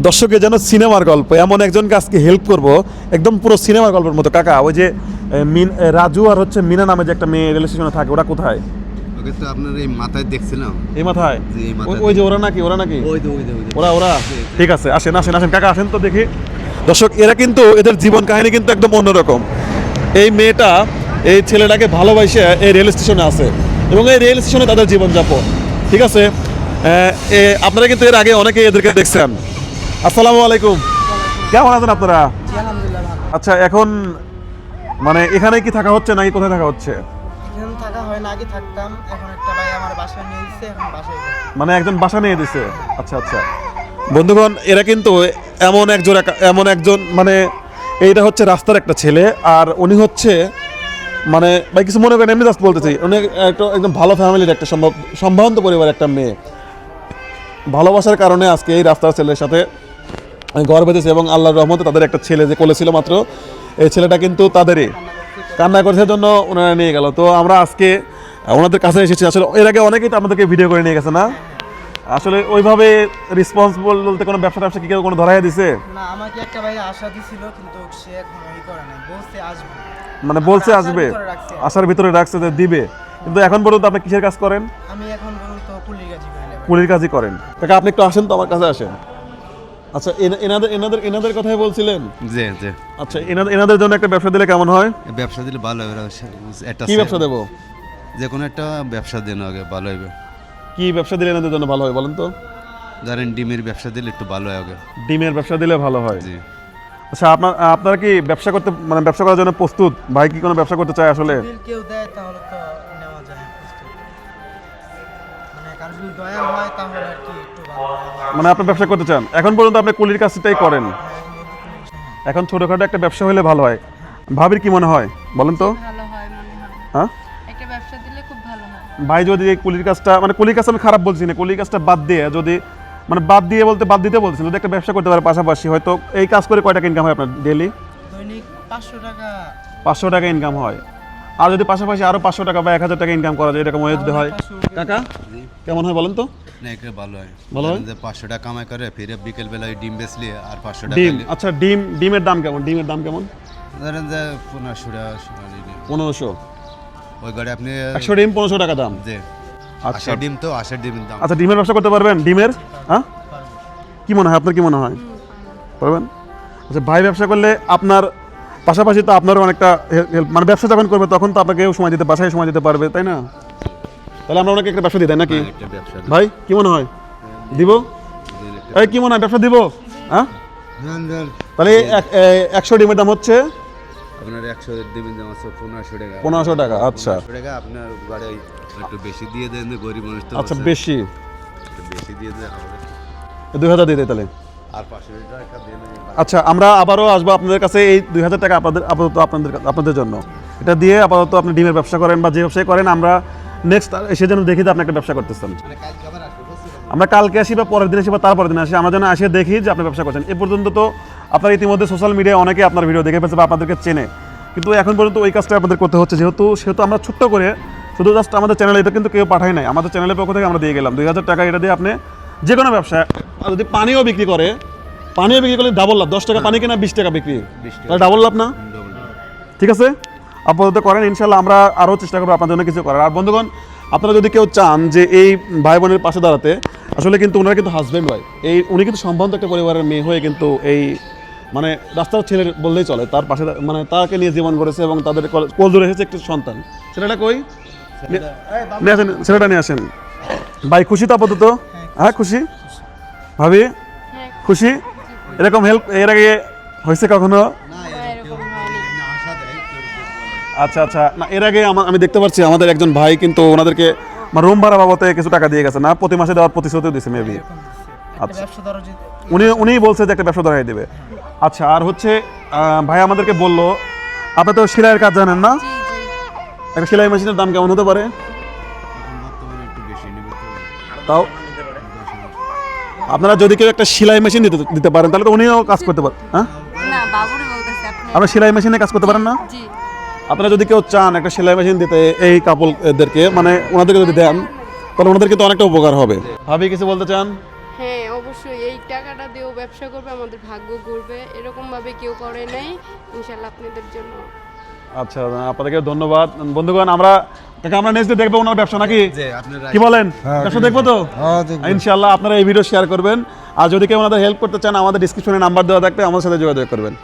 দর্শকে যেন সিনেমার গল্প এমন একজনকে আজকে হেল্প করব একদম পুরো সিনেমার গল্পের মতো। কাকা ওই যে মিন রাজু আর হচ্ছে মিনা নামে যে একটা মেয়ে রেল স্টেশনে থাকে ওরা কোথায়? ওকে তো আপনার এই মাথায় দেখছিলাম। এই মাথায়? ওই- যে ওরা নাকি ওরা নাকি? ওই ওই ওরা ওরা? ঠিক আছে আসেন আসেন আসেন কাকা আসেন তো দেখি। দর্শক এরা কিন্তু এদের জীবন কাহিনী কিন্তু একদম অন্যরকম। এই মেয়েটা এই ছেলেটাকে ভালোবাসে এই রেল স্টেশনে আছে এবং এই রেল স্টেশনে তাদের জীবনযাপন। ঠিক আছে? আপনারা কিন্তু এর আগে অনেকে এদেরকে দেখছেন। আসসালামু আলাইকুম। কেমন আছেন আপনারা? আচ্ছা এখন মানে এখানে কি থাকা হচ্ছে নাকি কোথায় থাকা হচ্ছে? থাকা হয় না আগে থাকতাম এখন একটা ভাই আমার বাসায় নিয়ে দিচ্ছে এখন বাসায় মানে একজন বাসা নিয়ে দিছে? আচ্ছা আচ্ছা। বন্ধুগণ এরা কিন্তু এমন একজন একা- এমন একজন মানে এইটা হচ্ছে রাস্তার একটা ছেলে আর উনি হচ্ছে মানে ভাই কিছু মনে করেন এমনি জাস্ট বলতেছি উনি একটা একদম ভালো ফ্যামিলির একটা সম্ভব সম্ভ্রান্ত পরিবারের একটা মেয়ে। ভালোবাসার কারণে আজকে এই রাস্তার ছেলের সাথে ঘর বেঁধেছে এবং আল্লাহর রহমতে তাদের একটা ছেলে যে কোলে ছিল মাত্র এই ছেলেটা কিন্তু তাদেরই। কান্না করেছে জন্য ওনারা নিয়ে গেল। তো আমরা আজকে ওনাদের কাছে এসেছি। আসলে এর আগে অনেকেই তো আমাদেরকে ভিডিও করে নিয়ে গেছে না? আসলে ওইভাবে রেসপন্সিবল বলতে কোনো ব্যবসা ব্যবসা কি কেউ কোনো ধরাই দিছে? না আমাকে একটা ভাই আশা দিছিল কিন্তু সে এখন ওই করে নাই। বলছে আসবে। মানে বলছে আসবে। আশার ভিতরে রাখছে যে দিবে। কিন্তু এখন পর্যন্ত আপনি কিসের কাজ করেন? আমি এখন পর্যন্ত কুলির গাছি করে কুলির কাজই করেন। কাকা আপনি একটু আসেন তো আমার কাছে আসেন। আচ্ছা এনা- এনাদের এনাদের এনাদের কথাই বলছিলেন? জি জি। আচ্ছা এনাদের এনাদের জন্য একটা ব্যবসা দিলে কেমন হয়? ব্যবসা দিলে ভালো হবে একটা কি ব্যবসা দেবো? যে কোনো একটা ব্যবসা দিন আগে ভালো হবে। কি ব্যবসা দিলে এনাদের জন্য ভালো হয় বলেন তো? ধরেন ডিমের ব্যবসা দিলে একটু ভালো হবে ডিমের ব্যবসা দিলে ভালো হয়। জি। আচ্ছা আপনার আপনারা কি ব্যবসা করতে মানে ব্যবসা করার জন্য প্রস্তুত? ভাই কি কোনো ব্যবসা করতে চায় আসলে? কেউ দেয় তাহলে তো নেওয়া যায় প্রস্তুত। মানে কারও যদি দয়া হয় তাহলে আর কি হয় মানে আপনি ব্যবসা করতে চান। এখন পর্যন্ত আপনি কুলির কাজটাই করেন। এখন ছোটোখাটো একটা ব্যবসা হলে ভালো হয়। ভাবির কি মনে হয়? বলেন তো। ভালো হয় একটা ব্যবসা দিলে খুব ভালো ভাই যদি এই কুলির কাজটা মানে কুলির কাজ আমি খারাপ বলছি না। কুলির কাজটা বাদ দিয়ে যদি মানে বাদ দিয়ে বলতে বাদ দিতে বলছি যদি একটা ব্যবসা করতে পারে পাশাপাশি হয়তো এই কাজ করে কয় টাকা ইনকাম হয় আপনার ডেলি দৈনিক পাঁচশো টাকা। পাঁচশো টাকা ইনকাম হয়। আর যদি পাশাপাশি আরও পাঁচশো টাকা বা এক হাজার টাকা ইনকাম করা যায় এরকম হয়ে যদি হয় কাকা কেমন হয় বলেন তো? না ভালো হয়। ভালো হয়? যে পাঁচশো টাকা কামাই করে ফিরে বিকেল বেলায় ডিম বেচলি আর পাঁচশো টাকা ডিম আচ্ছা ডিম ডিমের দাম কেমন? ডিমের দাম কেমন? ধরেন যে পনেরোশো টাকা পনেরোশো? ওই গাড়ি আপনি একশো ডিম পনেরোশো টাকা দাম? আচ্ছা। ডিম তো আশা ডিমের দাম। আচ্ছা ডিমের ব্যবসা করতে পারবেন? ডিমের? হ্যাঁ? কি মনে হয়? আপনার কি মনে হয়? পারবেন? আচ্ছা ভাই ব্যবসা করলে আপনার পাশাপাশি তো আপনারও অনেকটা হেল্প মানে ব্যবসা যখন করবে তখন তো আপনাকেও সময় দিতে বাসায় সময় দিতে পারবে তাই না? তাহলে আমরা ওনাকে একটা ব্যবসা দিই তাই নাকি? ভাই কি মনে হয়? দিব? এই কি মনে হয় ব্যবসা দিব? হ্যাঁ। তাহলে একশো ডিমের দাম হচ্ছে? আপনার একশো ডিমের দাম আছে পনেরোশো টাকা। পনেরোশো টাকা আচ্ছা। টাকা আপনার গাড়ি একটু বেশি দিয়ে দেন গরিব মানুষ তো আচ্ছা বেশি। বেশি দিয়ে দেন দুই হাজার দিয়ে দেয় তাহলে। দিয়ে আচ্ছা আমরা আবারও আসব আপনাদের কাছে এই দুই হাজার টাকা আপনাদের আপাতত আপনাদের আপনাদের জন্য। এটা দিয়ে আপাতত আপনি ডিমের ব্যবসা করেন বা যে ব্যবসায় করেন আমরা নেক্সট এসে যেন দেখি যে আপনি একটা ব্যবসা করতেছেন আমরা কালকে আসি বা পরের দিন আসি বা তারপরের দিন আসি আমরা যেন আসে দেখি যে আপনি ব্যবসা করছেন। এ পর্যন্ত তো আপনার ইতিমধ্যে সোশ্যাল মিডিয়ায় অনেকে আপনার ভিডিও দেখে ফেলছে বা আপনাদেরকে চেনে। কিন্তু এখন পর্যন্ত ওই কাজটা আপনাদের করতে হচ্ছে যেহেতু সেহেতু আমরা ছোট্ট করে শুধু জাস্ট আমাদের চ্যানেলে এটা কিন্তু কেউ পাঠায় নাই। আমাদের চ্যানেলের পক্ষ থেকে আমরা দিয়ে গেলাম। দুই হাজার টাকা এটা দিয়ে আপনি যে কোনো ব্যবসা আর যদি পানিও বিক্রি করে পানিও বিক্রি করলে ডাবল লাভ। দশ টাকা পানি কেনা বিশ টাকা বিক্রি। তাহলে ডাবল লাভ না? ঠিক আছে? আপাতত করেন ইনশাল্লাহ আমরা আরও চেষ্টা করব আপনাদের জন্য কিছু করার। আর বন্ধুগণ আপনারা যদি কেউ চান যে এই ভাই বোনের পাশে দাঁড়াতে আসলে কিন্তু ওনারা কিন্তু হাজব্যান্ড ওয়াইফ এই উনি কিন্তু সম্ভ্রান্ত একটা পরিবারের মেয়ে হয়ে কিন্তু এই মানে রাস্তার ছেলের বললেই চলে তার পাশে মানে তাকে নিয়ে জীবন করেছে এবং তাদের কল- ধরে এসেছে একটি সন্তান। ছেলেটা কই? নিয়ে আসেন ছেলেটা নিয়ে আসেন। ভাই খুশি তো আপাতত? হ্যাঁ খুশি? ভাবি? হ্যাঁ। খুশি? এরকম হেল্প এর আগে হয়েছে কখনো? আচ্ছা আচ্ছা। না এর আগে আমা- আমি দেখতে পাচ্ছি আমাদের একজন ভাই কিন্তু ওনাদেরকে রুম ভাড়া বাবদে কিছু টাকা দিয়ে গেছে। না প্রতি মাসে দেওয়ার প্রতিশ্রুতি দিয়েছে মেবি আচ্ছা। ব্যবসা ধরো যদি উনি উনি বলছে যে একটা ব্যবসা ধরাই দেবে। আচ্ছা আর হচ্ছে ভাই আমাদেরকে বলল আপনি তো সেলাইয়ের কাজ জানেন না? জি জি। একটা সেলাই মেশিনের দাম কেমন হতে পারে? তাও আপনারা যদি কেউ একটা সেলাই মেশিন দিতে দিতে পারেন তাহলে তো উনিও কাজ করতে পারেন হ্যাঁ? না বাবুরে বলতেছে আপনি। আপনারা সেলাই মেশিনে কাজ করতে পারেন না? জি। আপনারা যদি কেউ চান একটা সেলাই মেশিন দিতে এই কাপড়দেরকে মানে ওনাদেরকে যদি দেন তাহলে ওনাদেরকে তো অনেকটা উপকার হবে। ভাবি কিছু বলতে চান? হ্যাঁ অবশ্যই। এই টাকাটা দিয়েও ব্যবসা করবে আমাদের ভাগ্য ঘুরবে এরকমভাবে কেউ করে নাই। ইনশাল্লাহ আপনাদের জন্য। আচ্ছা আপনাদেরকে ধন্যবাদ। বন্ধুগণ আমরা কাকা আমরা নেক্সট দেখব ওনার ব্যবসা নাকি? কি বলেন? ব্যবসা দেখব তো? ইনশাআল্লাহ আপনারা এই ভিডিও শেয়ার করবেন। আর যদি কেউ ওনাদের হেল্প করতে চান আমাদের ডিসক্রিপশনে নাম্বার দেওয়া থাকবে আমাদের সাথে যোগাযোগ করবেন।